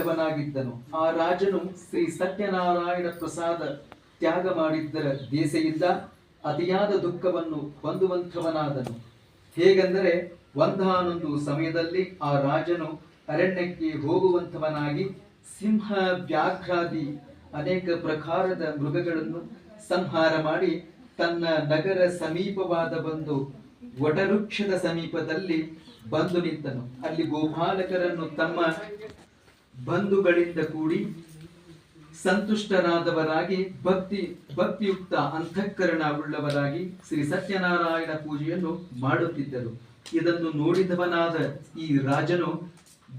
ಉಳ್ಳವನಾಗಿದ್ದನು ಆ ರಾಜನು ಶ್ರೀ ಸತ್ಯನಾರಾಯಣ ಪ್ರಸಾದ ತ್ಯಾಗ ಮಾಡಿದ್ದರ ದೇಸೆಯಿಂದ ಅತಿಯಾದ ದುಃಖವನ್ನು ಹೊಂದುವಂಥವನಾದನು. ಹೇಗೆಂದರೆ, ಒಂದಾನೊಂದು ಸಮಯದಲ್ಲಿ ಆ ರಾಜನು ಅರಣ್ಯಕ್ಕೆ ಹೋಗುವಂಥವನಾಗಿ ಸಿಂಹ ವ್ಯಾಘ್ರಾದಿ ಅನೇಕ ಪ್ರಕಾರದ ಮೃಗಗಳನ್ನು ಸಂಹಾರ ಮಾಡಿ ತನ್ನ ನಗರ ಸಮೀಪವಾದ ಬಂದು ವಟವೃಕ್ಷದ ಸಮೀಪದಲ್ಲಿ ಬಂದು ನಿಂತನು. ಅಲ್ಲಿ ಗೋಪಾಲಕರನ್ನು ತಮ್ಮ ಬಂಧುಗಳಿಂದ ಕೂಡಿ ಸಂತುಷ್ಟರಾದವರಾಗಿ ಭಕ್ತಿ, ಭಕ್ತಿಯುಕ್ತ ಅಂತಃಕರಣ ಉಳ್ಳವರಾಗಿ ಶ್ರೀ ಸತ್ಯನಾರಾಯಣ ಪೂಜೆಯನ್ನು ಮಾಡುತ್ತಿದ್ದರು. ಇದನ್ನು ನೋಡಿದವನಾದ ಈ ರಾಜನು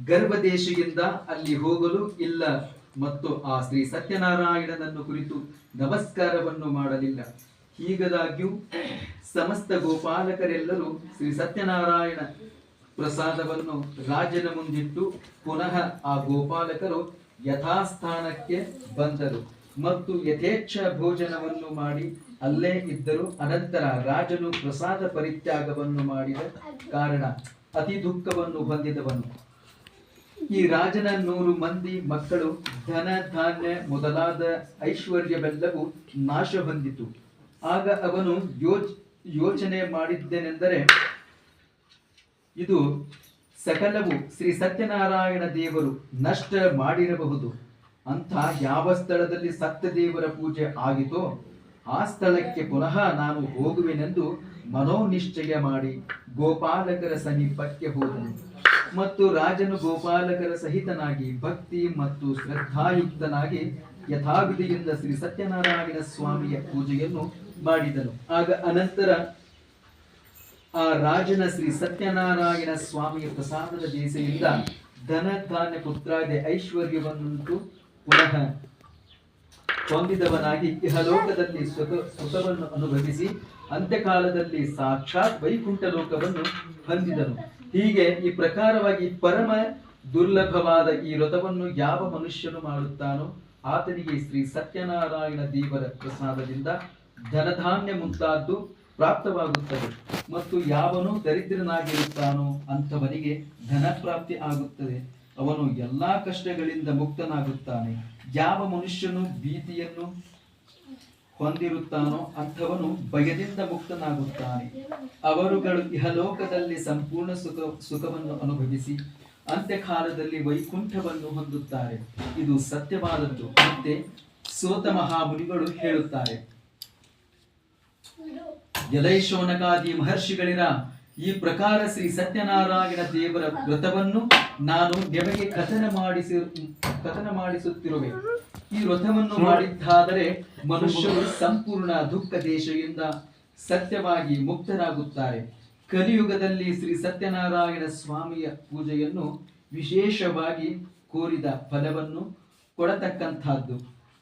ಗರ್ಭದೇಶಿಯಿಂದ ಅಲ್ಲಿ ಹೋಗಲು ಇಲ್ಲ ಮತ್ತು ಆ ಶ್ರೀ ಸತ್ಯನಾರಾಯಣನನ್ನು ಕುರಿತು ನಮಸ್ಕಾರವನ್ನು ಮಾಡಲಿಲ್ಲ. ಹೀಗದಾಗ್ಯೂ ಸಮಸ್ತ ಗೋಪಾಲಕರೆಲ್ಲರೂ ಶ್ರೀ ಸತ್ಯನಾರಾಯಣ ಪ್ರಸಾದವನ್ನು ರಾಜನ ಮುಂದಿಟ್ಟು ಪುನಃ ಆ ಗೋಪಾಲಕರು ಯಥಾಸ್ಥಾನಕ್ಕೆ ಬಂದರು ಮತ್ತು ಯಥೇಚ್ಛ ಭೋಜನವನ್ನು ಮಾಡಿ ಅಲ್ಲೇ ಇದ್ದರು. ಅನಂತರ ರಾಜನು ಪ್ರಸಾದ ಪರಿತ್ಯಾಗವನ್ನು ಮಾಡಿದ ಕಾರಣ ಅತಿ ದುಃಖವನ್ನು ಹೊಂದಿದವನು. ಈ ರಾಜನ ನೂರು ಮಂದಿ ಮಕ್ಕಳು ಧನ ಧಾನ್ಯ ಮೊದಲಾದ ಐಶ್ವರ್ಯವೆಲ್ಲವೂ ನಾಶ ಹೊಂದಿತು. ಆಗ ಅವನು ಯೋಚ್ ಯೋಚನೆ ಮಾಡಿದ್ದೇನೆಂದರೆ ಇದು ಸಕಲವು ಶ್ರೀ ಸತ್ಯನಾರಾಯಣ ದೇವರು ನಷ್ಟ ಮಾಡಿರಬಹುದು. ಅಂತ ಯಾವ ಸ್ಥಳದಲ್ಲಿ ಸತ್ಯದೇವರ ಪೂಜೆ ಆಗಿತೋ ಆ ಸ್ಥಳಕ್ಕೆ ಪುನಃ ನಾನು ಹೋಗುವೆನೆಂದು ಮನೋನಿಶ್ಚಯ ಮಾಡಿ ಗೋಪಾಲಕರ ಸಮೀಪಕ್ಕೆ ಹೋದನು. ಮತ್ತು ರಾಜನು ಗೋಪಾಲಕರ ಸಹಿತನಾಗಿ ಭಕ್ತಿ ಮತ್ತು ಶ್ರದ್ಧಾಯುಕ್ತನಾಗಿ ಯಥಾವಿಧಿಯಿಂದ ಶ್ರೀ ಸತ್ಯನಾರಾಯಣ ಸ್ವಾಮಿಯ ಪೂಜೆಯನ್ನು ಮಾಡಿದನು. ಆಗ ಅನಂತರ ಆ ರಾಜನ ಶ್ರೀ ಸತ್ಯನಾರಾಯಣ ಸ್ವಾಮಿಯ ಪ್ರಸಾದದ ದೇಸೆಯಿಂದ ಧನ ಧಾನ್ಯ ಪುತ್ರಾದಿ ಐಶ್ವರ್ಯವನ್ನುಂಟು ಪುನಃ ಹೊಂದಿದವನಾಗಿ ಇಹಲೋಕದಲ್ಲಿ ಸುಖ, ಸುಖವನ್ನು ಅನುಭವಿಸಿ ಅಂತ್ಯಕಾಲದಲ್ಲಿ ಸಾಕ್ಷಾತ್ ವೈಕುಂಠ ಲೋಕವನ್ನು ಹೊಂದಿದನು. ಹೀಗೆ ಈ ಪ್ರಕಾರವಾಗಿ ಪರಮ ದುರ್ಲಭವಾದ ಈ ವ್ರತವನ್ನು ಯಾವ ಮನುಷ್ಯನು ಮಾಡುತ್ತಾನೋ ಆತನಿಗೆ ಶ್ರೀ ಸತ್ಯನಾರಾಯಣ ದೇವರ ಪ್ರಸಾದದಿಂದ ಧನಧಾನ್ಯ ಮುಂತಾದ್ದು ಪ್ರಾಪ್ತವಾಗುತ್ತದೆ ಮತ್ತು ಯಾವನು ದರಿದ್ರನಾಗಿರುತ್ತಾನೋ ಅಂಥವನಿಗೆ ಧನಪ್ರಾಪ್ತಿ ಆಗುತ್ತದೆ. ಅವನು ಎಲ್ಲಾ ಕಷ್ಟಗಳಿಂದ ಮುಕ್ತನಾಗುತ್ತಾನೆ. ಯಾವ ಮನುಷ್ಯನು ಭೀತಿಯನ್ನು ಹೊಂದಿರುತ್ತಾನೋ ಅಂಥವನು ಭಯದಿಂದ ಮುಕ್ತನಾಗುತ್ತಾನೆ. ಅವರುಗಳು ಇಹಲೋಕದಲ್ಲಿ ಸಂಪೂರ್ಣ ಸುಖ, ಸುಖವನ್ನು ಅನುಭವಿಸಿ ಅಂತ್ಯಕಾಲದಲ್ಲಿ ವೈಕುಂಠವನ್ನು ಹೊಂದುತ್ತಾರೆ. ಇದು ಸತ್ಯವಾದದ್ದು. ಮತ್ತೆ ಸೋತ ಮಹಾಮುನಿಗಳು ಹೇಳುತ್ತಾರೆ. ಯಲೈಶೋನಕಾದಿ ಮಹರ್ಷಿಗಳಿರ ಈ ಪ್ರಕಾರ ಶ್ರೀ ಸತ್ಯನಾರಾಯಣ ದೇವರ ವ್ರತವನ್ನು ನಾನು ನಿಮಗೆ ಕಥನ ಮಾಡಿಸಿ ಕಥನ ಮಾಡಿಸುತ್ತಿರುವೆ. ಈ ವ್ರತವನ್ನು ಮಾಡಿದ್ದಾದರೆ ಮನುಷ್ಯರು ಸಂಪೂರ್ಣ ದುಃಖ ದೇಶದಿಂದ ಸತ್ಯವಾಗಿ ಮುಕ್ತರಾಗುತ್ತಾರೆ. ಕಲಿಯುಗದಲ್ಲಿ ಶ್ರೀ ಸತ್ಯನಾರಾಯಣ ಸ್ವಾಮಿಯ ಪೂಜೆಯನ್ನು ವಿಶೇಷವಾಗಿ ಕೋರಿದ ಫಲವನ್ನು ಕೊಡತಕ್ಕಂಥದ್ದು.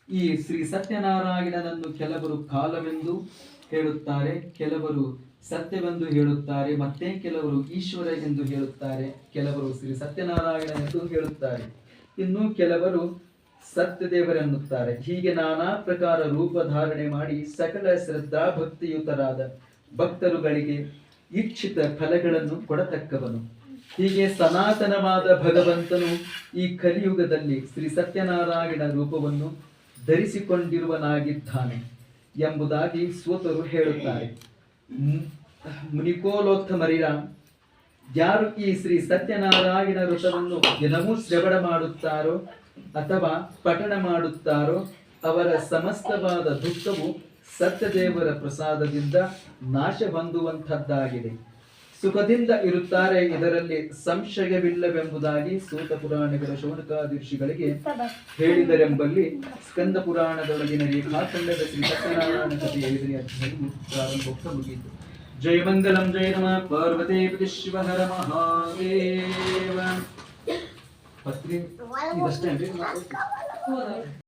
ಈ ಶ್ರೀ ಸತ್ಯನಾರಾಯಣನನ್ನು ಕೆಲವರು ಕಾಲವೆಂದು ಹೇಳುತ್ತಾರೆ. ಕೆಲವರು ಸತ್ಯವೆಂದು ಹೇಳುತ್ತಾರೆ, ಮತ್ತೆ ಕೆಲವರು ಈಶ್ವರ ಎಂದು ಹೇಳುತ್ತಾರೆ. ಕೆಲವರು ಶ್ರೀ ಸತ್ಯನಾರಾಯಣ ಎಂದು ಹೇಳುತ್ತಾರೆ. ಇನ್ನು ಕೆಲವರು ಸತ್ಯದೇವರೆನ್ನುತ್ತಾರೆ. ಹೀಗೆ ನಾನಾ ಪ್ರಕಾರ ರೂಪ ಧಾರಣೆ ಮಾಡಿ ಸಕಲ ಶ್ರದ್ಧಾ ಭಕ್ತಿಯುತರಾದ ಭಕ್ತರುಗಳಿಗೆ ಇಚ್ಛಿತ ಫಲಗಳನ್ನು ಕೊಡತಕ್ಕವನು. ಹೀಗೆ ಸನಾತನವಾದ ಭಗವಂತನು ಈ ಕಲಿಯುಗದಲ್ಲಿ ಶ್ರೀ ಸತ್ಯನಾರಾಯಣ ರೂಪವನ್ನು ಧರಿಸಿಕೊಂಡಿರುವನಾಗಿದ್ದಾನೆ. ಎಂಬುದಾಗಿ ಸ್ವತರು ಹೇಳುತ್ತಾರೆ. ಮುನಿಕೋಲೋತ್ತಮರಿರ ಯಾರು ಈ ಶ್ರೀ ಸತ್ಯನಾರಾಯಣ ವ್ರತವನ್ನು ದಿನವೂ ಶ್ರವಣ ಮಾಡುತ್ತಾರೋ ಅಥವಾ ಪಠಣ ಮಾಡುತ್ತಾರೋ, ಅವರ ಸಮಸ್ತವಾದ ದುಃಖವು ಸತ್ಯದೇವರ ಪ್ರಸಾದದಿಂದ ನಾಶ ಹೊಂದುವಂಥದ್ದಾಗಿದೆ ಸುಖದಿಂದ ಇರುತ್ತಾರೆ, ಇದರಲ್ಲಿ ಸಂಶಯವಿಲ್ಲವೆಂಬುದಾಗಿ ಸೂತ ಪುರಾಣಗಳ ಶೌನಕಾದಿ ಹೇಳಿದರೆಂಬಲ್ಲಿ ಸ್ಕಂದ ಪುರಾಣದೊಳಗಿನ ರೇಖಾಖಂಡದ ಶ್ರೀ ಸತ್ಯನಾರಾಯಣ ಕಥೆಯ ಐದನೇ ಅಧ್ಯಾಯವು ಪ್ರಾರಂಭೋಕ್ತ ಮುಗಿಯಿತು. ಜಯ ಮಂಗಲಂ, ಜಯ ನಮ. ಪಾರ್ವತಿ ಪತಿ ಶಿವ ಹರ ಮಹಾದೇವ. ಪತ್ರಿ